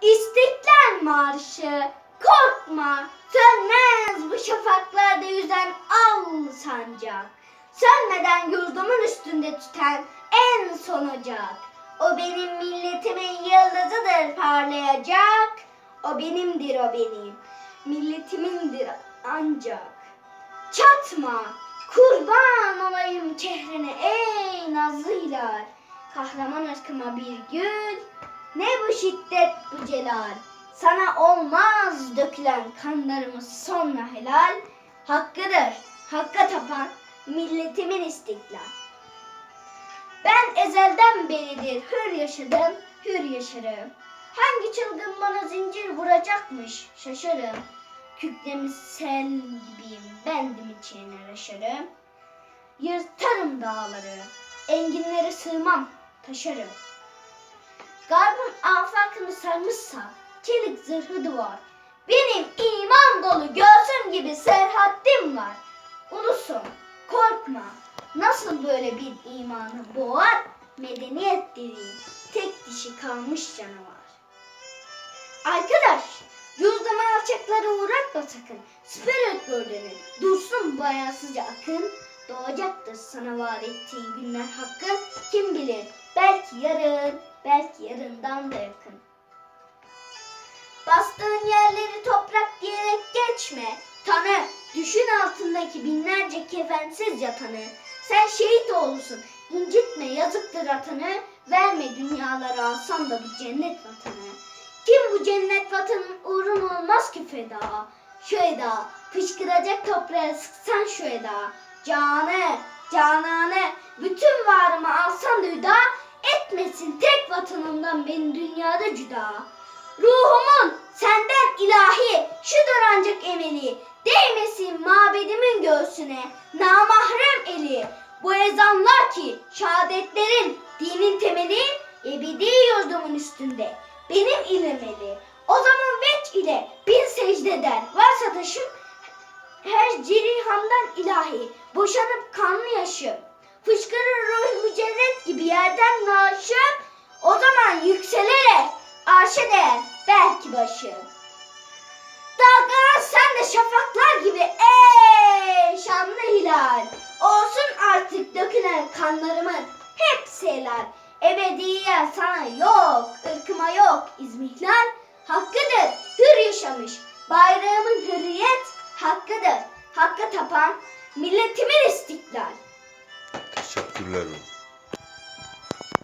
İstiklal Marşı korkma sönmez bu şafaklarda yüzen al sancak. Sönmeden yurdumun üstünde tüten en son ocak. O benim milletimin yıldızıdır parlayacak. O benimdir o benim. Milletimindir ancak. Çatma, kurban olayım çehrene ey nazlı hilal. Kahraman ırkıma bir gül, ne bu şiddet bu celal. Sana olmaz dökülen kanlarımız sonra helal. Hakkıdır, hakka tapan milletimin istiklal. Ben ezelden beridir hür yaşadım, hür yaşarım. Hangi çılgın bana zincir vuracakmış şaşarım. Kükremi sel gibiyim, bendim içine aşarım. Yırtarım dağları, enginlere sığmam, taşarım. Garbın afakını sarmışsa, çelik zırhı duvar. Benim iman dolu göğsüm gibi serhattim var. Ulusum, korkma. Nasıl böyle bir imanı boğar? Medeniyet dediğin tek dişi kalmış canavar. Arkadaş, yüzdeme alçaklara uğratma sakın. Spirit gördüğünü dursun bayansızca akın. Doğacaktır sana var ettiğin günler hakkın. Kim bilir belki yarın, belki yarından da yakın. Bastığın yerleri toprak diyerek geçme. Tanı, düşün altındaki binlerce kefensiz yatanı. Sen şehit oğlusun, incitme yazıktır atanı. Verme dünyalara alsan da bu cennet vatanı. Kim bu cennet vatanın uğruna olmaz ki feda? Şu eda, fışkıracak toprağa sıksan şu eda. Canı, cananı, bütün varımı alsan da etmesin tek vatanımdan beni dünyada cüda. Ruhumun senden ilahi, şudur ancak emeli, değmesin mabedimin göğsüne, namahrem eli. Bu ezanlar ki şehadetlerin, dinin temeli, ebedi yurdumun üstünde, benim ilemeli. O zaman veç ile bin secde der, varsa taşım, her cirihamdan ilahi, boşanıp kanlı yaşım. Fışkırır ruh mücerret gibi yerden naşım, o zaman yükselerek arşa değer belki başım. Dalgalan sen de şafaklar gibi ey şanlı hilal. Olsun artık dökülen kanlarımın hepsi helal. Ebediyen sana yok, ırkıma yok izmihlal. Hakkıdır hür yaşamış, bayrağımın hürriyet hakkıdır. Hakka tapan milletimin istiklal. Teşekkürler.